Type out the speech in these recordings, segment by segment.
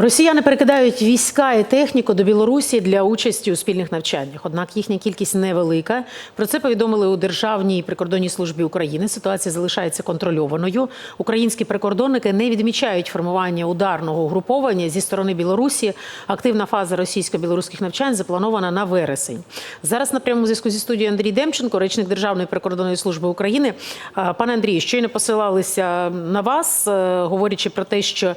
Росіяни перекидають війська і техніку до Білорусі для участі у спільних навчаннях. Однак їхня кількість невелика. Про це повідомили у Державній прикордонній службі України. Ситуація залишається контрольованою. Українські прикордонники не відмічають формування ударного угруповання зі сторони Білорусі. Активна фаза російсько-білоруських навчань запланована на вересень. Зараз на прямому зв'язку зі студією Андрій Демченко, речник Державної прикордонної служби України. Пане Андрію, щойно посилалися на вас, е, говорячи про те, що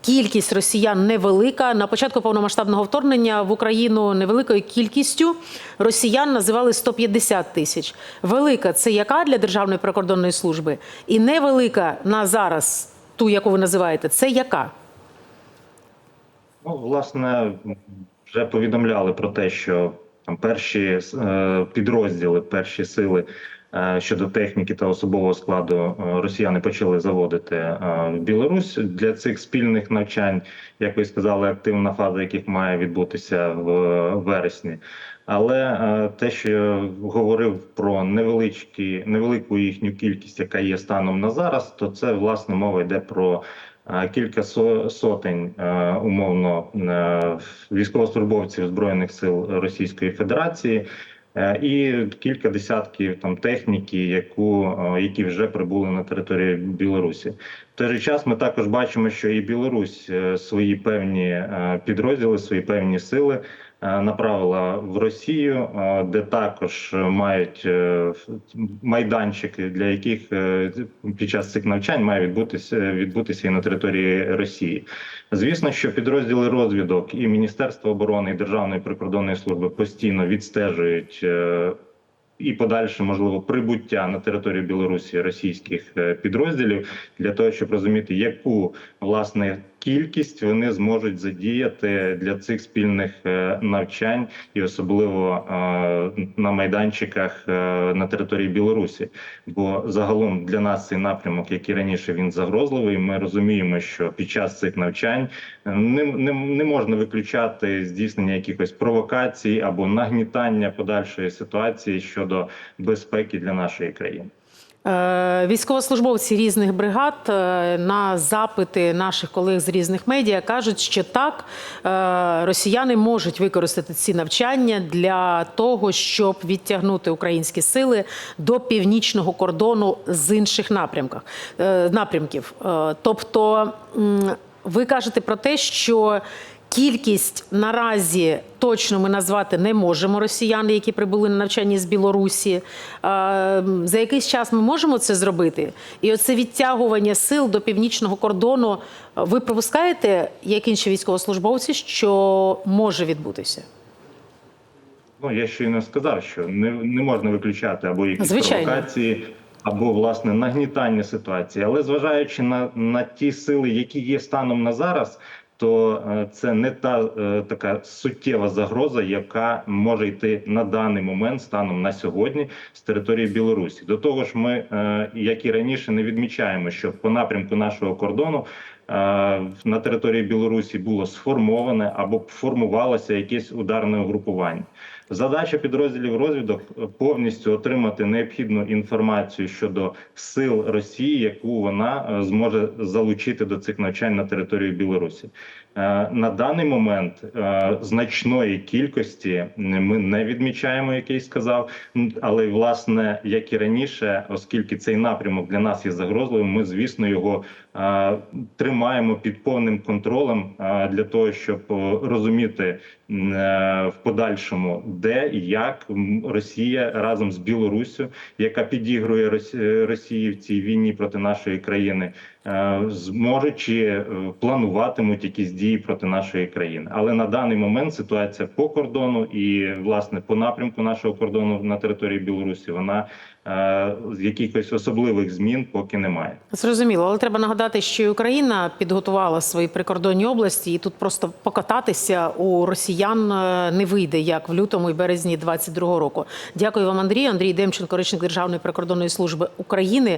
кількість росіян невелика. На початку повномасштабного вторгнення в Україну невеликою кількістю росіян називали 150 тисяч. Велика це яка для Державної прикордонної служби? І невелика на зараз, ту, яку ви називаєте, це яка? Ну, власне, вже повідомляли про те, що там перші е, підрозділи, перші сили щодо техніки та особового складу е, росіяни почали заводити е, в Білорусь для цих спільних навчань, як ви сказали, активна фаза яких має відбутися в вересні. Але е, те, що говорив про невеличкі, невелику їхню кількість, яка є станом на зараз, то це власне мова йде про е, кілька сотень е, умовно е, військовослужбовців збройних сил Російської Федерації. Е, І кілька десятків там техніки, яку які вже прибули на територію Білорусі. В той же час ми також бачимо, що і Білорусь е, свої певні е, підрозділи, свої певні сили направила в Росію, е, де також мають е, майданчики, для яких е, під час цих навчань має відбутися відбутися і на території Росії. Звісно, що підрозділи розвідок і Міністерства оборони і Державної прикордонної служби постійно відстежують. е, І подальше можливо прибуття на територію Білорусі російських е, підрозділів для того, щоб розуміти, яку власне кількість вони зможуть задіяти для цих спільних е, навчань, і особливо е, на майданчиках е, на території Білорусі. Бо загалом для нас цей напрямок, як і раніше, він загрозливий. Ми розуміємо, що під час цих навчань не, не, не можна виключати здійснення якихось провокацій або нагнітання подальшої ситуації щодо безпеки для нашої країни. Е, Військовослужбовці різних бригад е, на запити наших колег з різних медіа кажуть, що так е, росіяни можуть використати ці навчання для того, щоб відтягнути українські сили до північного кордону з інших напрямках напрямків. Тобто, ви кажете про те, що Кількість наразі точно ми назвати не можемо росіян, які прибули на навчання з Білорусі. Е, За якийсь час ми можемо це зробити. І оце відтягування сил до північного кордону. Ви пропускаєте, як інші військовослужбовці, що може відбутися? Ну я щойно сказав, що не, не можна виключати або якісь Звичайно. провокації, або власне нагнітання ситуації. Але зважаючи на, на ті сили, які є станом на зараз, то е, це не та е, така суттєва загроза, яка може йти на даний момент станом на сьогодні з території Білорусі. До того ж, ми, е, як і раніше, не відмічаємо, що по напрямку нашого кордону. Е, На території Білорусі було сформоване або формувалося якесь ударне угрупування. Задача підрозділів розвідок повністю отримати необхідну інформацію щодо сил Росії, яку вона е, зможе залучити до цих навчань на території Білорусі. Е, На даний момент значної кількості ми не відмічаємо, як я й сказав. Але власне, як і раніше, оскільки цей напрямок для нас є загрозливим, ми звісно його е, тримаємо під повним контролем е, для того, щоб е, розуміти е, в подальшому, де і як Росія разом з Білоруссю, яка підігрує Росі- Росії в цій війні проти нашої країни, зможуть чи е, плануватимуть якісь дії проти нашої країни. Але на даний момент ситуація по кордону і власне по напрямку нашого кордону на території Білорусі вона е, з якихось особливих змін поки немає. Зрозуміло, але треба нагадати, що Україна підготувала свої прикордонні області, і тут просто покататися у росіян е, не вийде, як в лютому і березні 22-го року. Дякую вам, Андрій. Андрій Демченко, речник Державної прикордонної служби України.